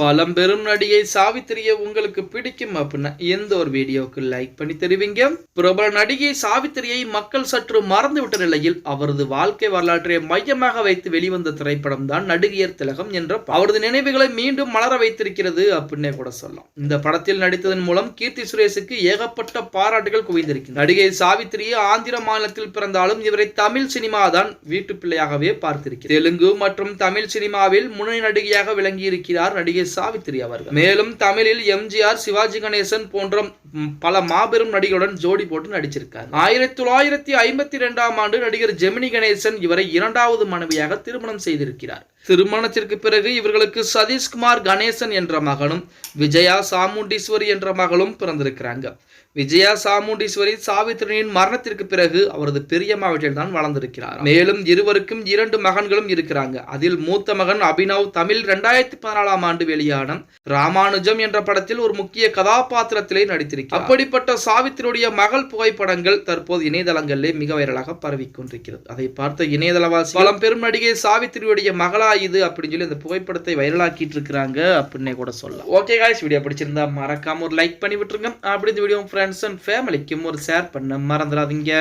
பழம்பெரும் நடிகை சாவித்திரியை உங்களுக்கு பிடிக்கும் அப்படின்னா எந்த ஒரு வீடியோவுக்கு லைக் பண்ணி தெரிவிங்க? பிரபல நடிகை சாவித்திரியை மக்கள் சற்று மறந்துவிட்ட நிலையில் அவரது வாழ்க்கை வரலாற்றை மையமாக வைத்து வெளிவந்த திரைப்படம் தான் நடிகையர் திலகம் என்ற அவரது நினைவுகளை மீண்டும் மலர வைத்திருக்கிறது அப்படின்னே கூட சொல்லலாம். இந்த படத்தில் நடித்ததன் மூலம் கீர்த்தி சுரேஷுக்கு ஏகப்பட்ட பாராட்டுகள் குவிந்திருக்கிறது நடிகை சாவித்திரியை ஆந்திர மாநிலத்தில் பிறந்தாலும் இவரை தமிழ் சினிமா தான் வீட்டு பிள்ளையாகவே பார்த்திருக்கிறார். தெலுங்கு மற்றும் தமிழ் சினிமாவில் முன்னணி நடிகையாக விளங்கி இருக்கிறார் நடிகை சாவித்திரி அவர்கள். மேலும் தமிழில் எம்ஜிஆர் சிவாஜி கணேசன் போன்ற பல மாபெரும் நடிகருடன் ஜோடி போட்டு நடிச்சிருக்கார். ஆயிரத்தி தொள்ளாயிரத்தி ஐம்பத்தி இரண்டாம் ஆண்டு நடிகர் ஜெமினி கணேசன் இவரை இரண்டாவது மனைவியாக திருமணம் செய்திருக்கிறார். திருமணத்திற்கு பிறகு இவர்களுக்கு சதீஷ்குமார் கணேசன் என்ற மகனும் விஜயா சாமுண்டீஸ்வரி என்ற மகளும் பிறந்திருக்கிறாங்க. விஜயா சாமுண்டீஸ்வரி சாவித்திரியின் மரணத்திற்கு பிறகு அவரது பெரியம்மா வீட்டில் தான் வளர்ந்திருக்கிறார். மேலும் இருவருக்கும் இரண்டு மகன்களும் இருக்கிறாங்க. அதில் மூத்த மகன் அபினவ் தமிழ் இரண்டாயிரத்தி பதினாலாம் ஆண்டு வெளியான ராமானுஜம் என்ற படத்தில் ஒரு முக்கிய கதாபாத்திரத்திலே நடித்திருக்கிறார். அப்படிப்பட்ட சாவித்திரியுடைய மகள் புகைப்படங்கள் தற்போது இணையதளங்களிலே மிக வைரலாக பரவிக்கொண்டிருக்கிறது அதை பார்த்த இணையதளவாசி பலம் பெரும் நடிகை சாவித்திரியுடைய மகளா இது? அப்படின்னு சொல்லி அந்த புகைப்படத்தை வைரலாக்கிட்டு இருக்கிறாங்க அப்படின்னே கூட சொல்லலாம். ஓகே காய்ஸ் வீடியோ பிடிச்சிருந்தா மறக்காம ஒரு லைக் பண்ணி விட்டுருங்க. அப்படி இந்த வீடியோ ஃப்ரெண்ட்ஸ் அண்ட் ஃபேமிலிக்கும் ஒரு ஷேர் பண்ண மறந்துடாதீங்க.